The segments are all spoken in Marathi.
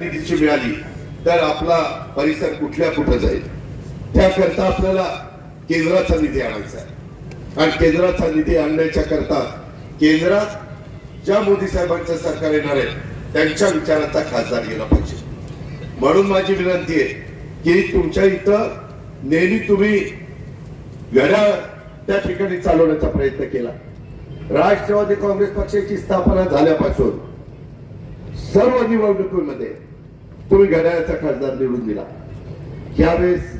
निधीची मिळाली तर आपला परिसर कुठल्या कुठं जाईल? त्याकरता आपल्याला केंद्राचा निधी आणायचा आहे. आणि केंद्राचा निधी आणण्याच्या करता केंद्रात ज्या मोदी साहेबांचं सरकार येणार आहे त्यांच्या विचाराचा खासदार गेला पाहिजे. म्हणून माझी विनंती आहे की तुमच्या इथं नेहमी तुम्ही घड्याळ त्या ठिकाणी चालवण्याचा प्रयत्न केला. राष्ट्रवादी काँग्रेस पक्षाची स्थापना झाल्यापासून सर्व निवडणुकीमध्ये तुम्ही घड्याळाचा खासदार निवडून दिला. यावेळेस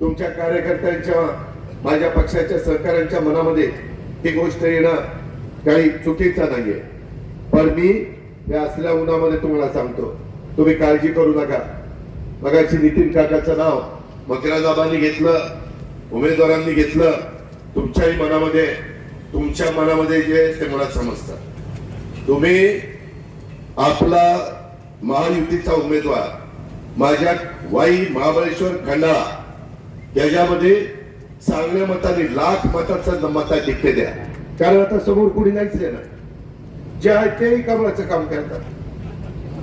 तुमच्या कार्यकर्त्यांच्या माझ्या पक्षाच्या सहकाऱ्यांच्या मनामध्ये ही गोष्ट येणं काही चुकीचं नाहीये. पण मी या असल्या उन्हामध्ये तुम्हाला सांगतो तुम्ही काळजी करू नका. मगाशी नितीन काकाचं नाव मकराजाबांनी घेतलं उमेदवारांनी घेतलं तुमच्याही मनामध्ये तुमच्या मनामध्ये जे ते मला समजतं तुम्ही आपला महायुतीचा उमेदवार माझ्या वाई महाबळेश्वर खंडाळा याच्यामध्ये चांगल्या मताने लाख मताचा मताधिक्य द्या कारण आता समोर कुणी नाहीच आहे ना जे आहे तेही कमळाचं काम करतात.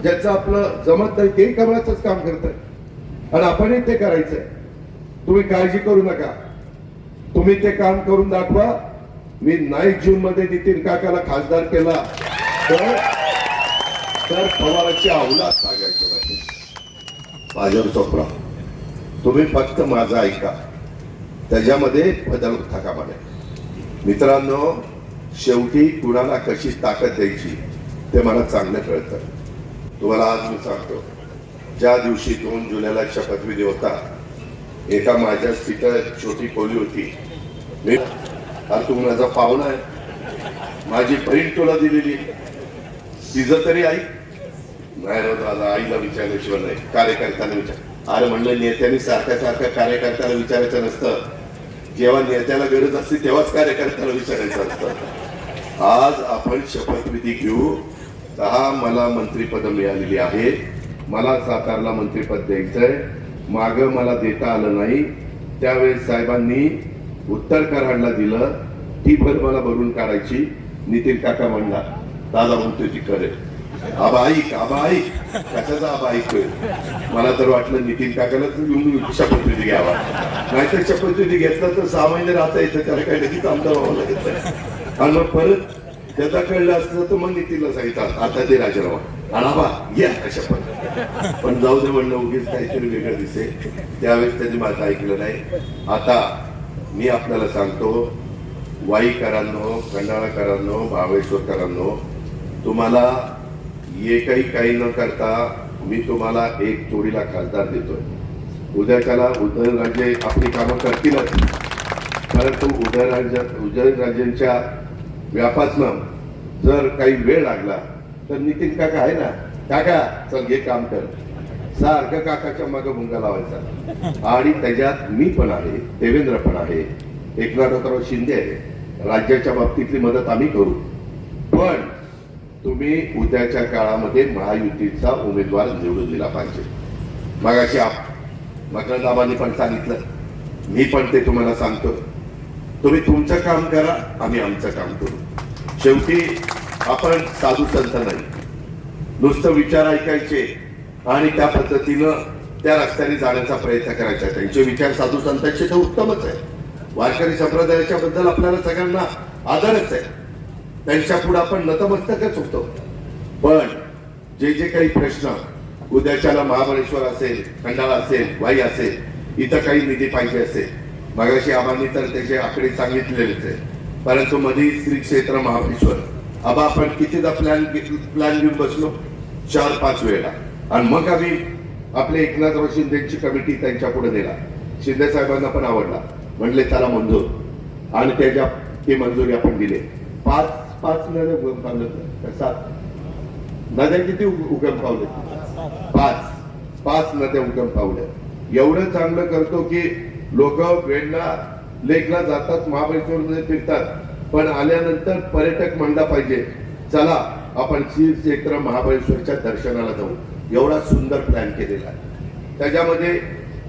ज्याचं आपलं जमत नाही तेही कमळाचंच काम करतात. आणि आपणही ते करायचंय. तुम्ही काळजी करू नका. तुम्ही ते काम करून दाखवा. मी नाईक जून मध्ये नितीन काकाला खासदार केला. तर तर पवाराची अवलाद सांगायची पाहिजे माझ्यावर चोपडा तुम्ही फक्त माझं ऐका. त्याच्यामध्ये बदल होता कामा मित्रांनो शेवटी कुणाला कशी ताकद द्यायची ते मला चांगलं कळतं. तुम्हाला आज मी सांगतो ज्या दिवशी दोन जुलैला शपथविधी होता एका माझ्या तिथं छोटी खोली होती. मी अरे तू माझा पाहुणा आहे. माझी बहीण तुला दिलेली. तिचं तरी आई नाही राव आईला विचारल्याशिवाय नाही. कार्यकर्त्यांना विचार. अरे म्हणलं नेत्यांनी सारख्या सारख्या कार्यकर्त्याला विचारायचं नसतं. जेव्हा नेत्याला गरज असते तेव्हाच कार्यकर्त्याला विचारायचं असतं. आज आपण शपथविधी घेऊ. दहा मला मंत्रीपद मिळालेली आहे मला सातारला मंत्रीपद द्यायचंय. माग मला देता आलं नाही. त्यावेळेस साहेबांनी उत्तर कराडला दिलं. ती भर मला भरून काढायची. नितीन काका म्हणला दादा म्हणतो ती करेल. आबा ऐक आबा ऐक कशाचा आबा ऐकतोय मला तर वाटलं नितीन काकालाच घेऊन शपथविधी घ्यावा. नाहीतर शपथविधी घेतला तर सहा महिने राहता येतं त्याला काही लगेच आमदार व्हावं लागेल? नाही. आणि मग परत त्याचा कळलं असतं तर मग नितीनला सांगितलं आता ते राजीनामा. आणि या शपथ? पण जाऊ दे म्हणलं उगीच काहीतरी वेगळं दिसे त्यावेळेस त्यांनी माझं ऐकलं नाही. आता मी आपल्याला सांगतो वाईकरांनो खंडाळाकरांनो महाबळेश्वरकरांनो तुम्हाला एकही काही न करता मी तुम्हाला एक जोडीला खासदार देतोय. उद्याच्याला उदयनराजे आपली कामं करतीलच. परंतु उदयराज उदयनराजेंच्या व्यापातनं जर काही वेळ लागला तर नितीन काका आहे ना? काका चल हे काम कर. सारखं काकाच्या मागे भुंगा लावायचा. आणि त्याच्यात मी पण आहे देवेंद्र पण आहे एकनाथराव शिंदे आहे. राज्याच्या बाबतीतली मदत आम्ही करू. पण तुम्ही उद्याच्या काळामध्ये महायुतीचा उमेदवार निवडून दिला पाहिजे. मगाशी आप मकरदाबांनी पण सांगितलं. मी पण ते तुम्हाला सांगतो. तुम्ही तुमचं काम करा आम्ही आमचं काम करू. शेवटी आपण साधू संत नाही. नुसतं विचार ऐकायचे आणि त्या पद्धतीनं त्या रस्त्याने जाण्याचा प्रयत्न करायचा. त्यांचे विचार साधू संतांचे तर उत्तमच आहे. वारकरी संप्रदायाच्या बद्दल आपल्याला सगळ्यांना आदरच आहे. त्यांच्या पुढे आपण नतमस्तकच होतो. पण जे जे काही प्रश्न उद्याच्याला महाबळेश्वर असेल खंडाळा असेल वाई असेल इथं काही निधी पाहिजे असेल. मगाशी आबांनी तर त्याचे आकडे सांगितलेलेच आहे परंतु मधी श्री क्षेत्र महाबळेश्वर. आबा आपण कितीदा प्लॅन प्लॅन घेऊन बसलो? चार पाच वेळा आणि मग आम्ही आपले एकनाथराव शिंदेची कमिटी त्यांच्या पुढे नेला. शिंदे साहेबांना पण आवडला. म्हणले त्याला मंजूर. आणि त्याच्या ती मंजुरी आपण दिली. पाच पाच नद्या उगम पावले सात. नद्या किती उग- उगम पावले? पाच. पाच नद्या उगम पावल्या एवढं चांगलं करतो की लोक वेळला लेकला जातात महाबळेश्वर मध्ये फिरतात. पण आल्यानंतर पर्यटक म्हणला पाहिजे चला आपण श्री क्षेत्र महाबळेश्वरच्या दर्शनाला जाऊ. एवढा सुंदर प्लॅन केलेला आहे. त्याच्यामध्ये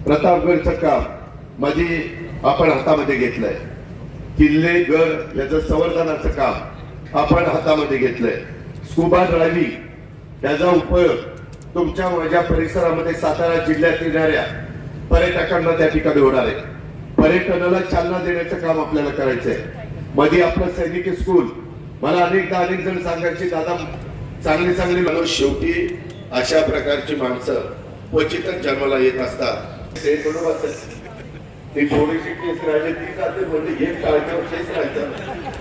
प्रतापगडचं काम माझी आपण हातामध्ये घेतलंय. किल्ले गड याचं संवर्धनाचं काम. आपण हातामध्ये घेतलंय. स्कुबा ड्रायव्हिंग त्याचा उपयोग तुमच्या माझ्या परिसरामध्ये सातारा जिल्ह्यात येणाऱ्या पर्यटकांना त्या ठिकाणी होणार आहे. पर्यटनाला चालना देण्याचं काम आपल्याला करायचंय. मध्ये आपलं सैनिकी स्कूल मला अनेकदा अनेक जण सांगायचे दादा चांगली चांगली माणूस शेवटी अशा प्रकारची माणसं क्वचितच जन्माला येत असतात. ते बरोबर ती थोडीशी केस राहिली ती जाते म्हणजे एक काळजीवर केस राहायचं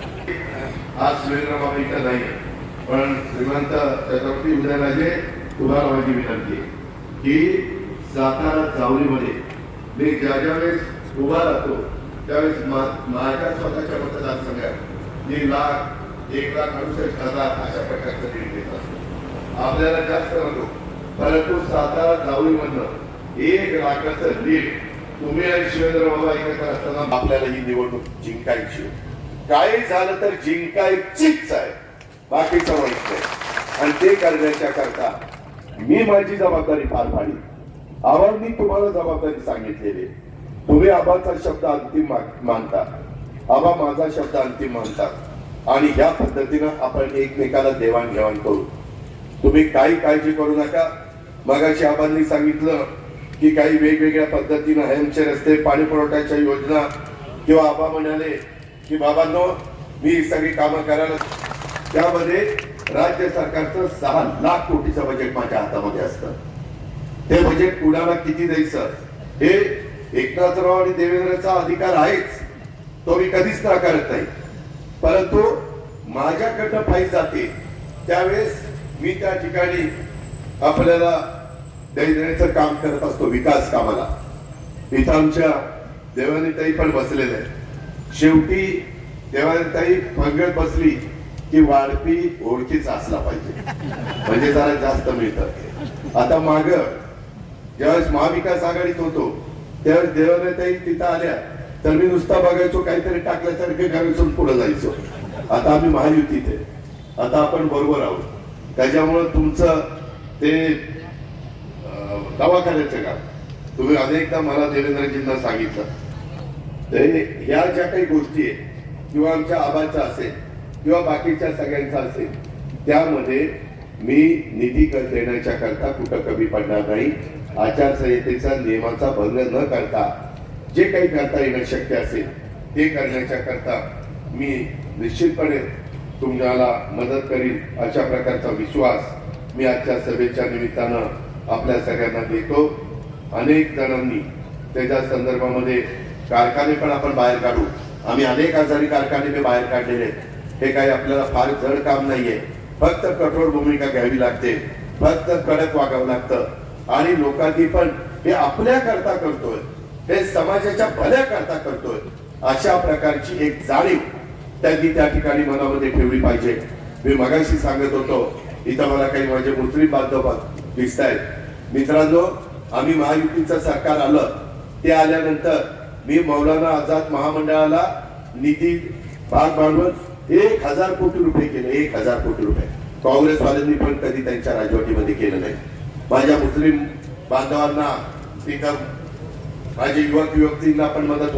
आज सुरेंद्रबाबा इथं नाही पण श्रीमंत छत्रपती उदयराजे तुम्हाला माझी विनंती आहे की सातारा चावलीमध्ये मी ज्या ज्या वेळेस उभा राहतो त्यावेळेस मा- माझ्या स्वतःच्या मतदारसंघात मी लाख एक लाख अडुसष्ट हजार अशा प्रकारचं लीड घेत असतो. आपल्याला जास्त नको. परंतु सातारा चावलीमधनं एक लाखाचं लीड तुम्ही आणि शिवेंद्र बाबा एकत्र असताना आपल्याला ही निवडणूक जिंकायची काही झालं तर जिंकायचीच आहे. बाकीचं माहीत नाही. आणि ते करण्याच्या करता मी माझी जबाबदारी पार पाडली. आबांनी तुम्हाला जबाबदारी सांगितलेली. तुम्ही आबाचा शब्द अंतिम मानता. आबा माझा शब्द अंतिम मानतात आणि ह्या पद्धतीनं आपण एकमेकाला देवाणघेवाण करू. तुम्ही काही काळजी करू नका. मगाशी आबांनी सांगितलं की काही वेगवेगळ्या पद्धतीनं हेमचे रस्ते पाणी पुरवठ्याच्या योजना किंवा आबा म्हणाले की बाबांनो मी सगळी कामं करायला त्यामध्ये राज्य सरकारचं सहा लाख कोटीचं बजेट माझ्या हातामध्ये असतं. ते बजेट कुणाला किती द्यायचं? हे एकनाथराव आणि देवेंद्रचा अधिकार आहेच. तो मी कधीच नाकारत नाही. परंतु माझ्याकडनं फाईल जाते. त्यावेळेस मी त्या ठिकाणी आपल्याला देण्याचं काम करत असतो विकास कामाला. इथं आमच्या देवानीताई पण बसलेल्या आहेत. शेवटी देवाताई पंगत बसली की वाढपी ओळखीचा असला पाहिजे. म्हणजे जरा जास्त मिळतात आता माग ज्यावेळेस महाविकास आघाडीत होतो त्यावेळेस देवाताई तिथं आल्या तर मी नुसता बघायचो काहीतरी टाकल्यासारखे करायचो पुढे जायचो. आता आम्ही महायुतीत आहे. आता आपण बरोबर आहोत. त्याच्यामुळं तुमचं ते दवाखान्याचं काम. तुम्ही अनेकदा मला देवेंद्रजींना सांगितलं. तर ह्या ज्या काही गोष्टी आहेत किंवा आमच्या आबाचा असेल किंवा बाकीच्या सगळ्यांचा असेल त्यामध्ये मी निधी देण्याच्या करता कुठं कमी पडणार नाही. आचारसंहितेचा नियमाचा भंग न करता जे काही करता येणं शक्य असेल ते करण्याच्या करता मी निश्चितपणे तुम्हाला मदत करीन अशा प्रकारचा विश्वास मी आजच्या सभेच्या निमित्तानं आपल्या सगळ्यांना देतो. अनेक जणांनी त्याच्या संदर्भामध्ये कारखाने पण आपण बाहेर काढू. आम्ही अनेक आजारी कारखाने मी बाहेर काढलेले आहेत. हे काही आपल्याला फार जड काम नाहीये. फक्त कठोर भूमिका घ्यावी लागते. फक्त कडक वागावं लागतं. आणि लोकांनी पण हे आपल्या करता करतोय. हे समाजाच्या भल्या करता करतोय. अशा प्रकारची एक जाणीव त्यांनी त्या ठिकाणी मनामध्ये ठेवली पाहिजे. मी मगाशी सांगत होतो इथं मला काही माझे मुस्लिम बांधव दिसत आहेत मित्रांनो आम्ही महायुतीचं सरकार आलं. ते आल्यानंतर मी मौलाना आझाद महामंडळाला निधी भाग भांडवल एक हजार कोटी रुपये केले एक हजार कोटी रुपये. काँग्रेसवाल्यांनी पण कधी त्यांच्या राजवटीमध्ये केलं नाही. माझ्या मुस्लिम बांधवांना तिथं माझ्या युवक युवतींना पण मदत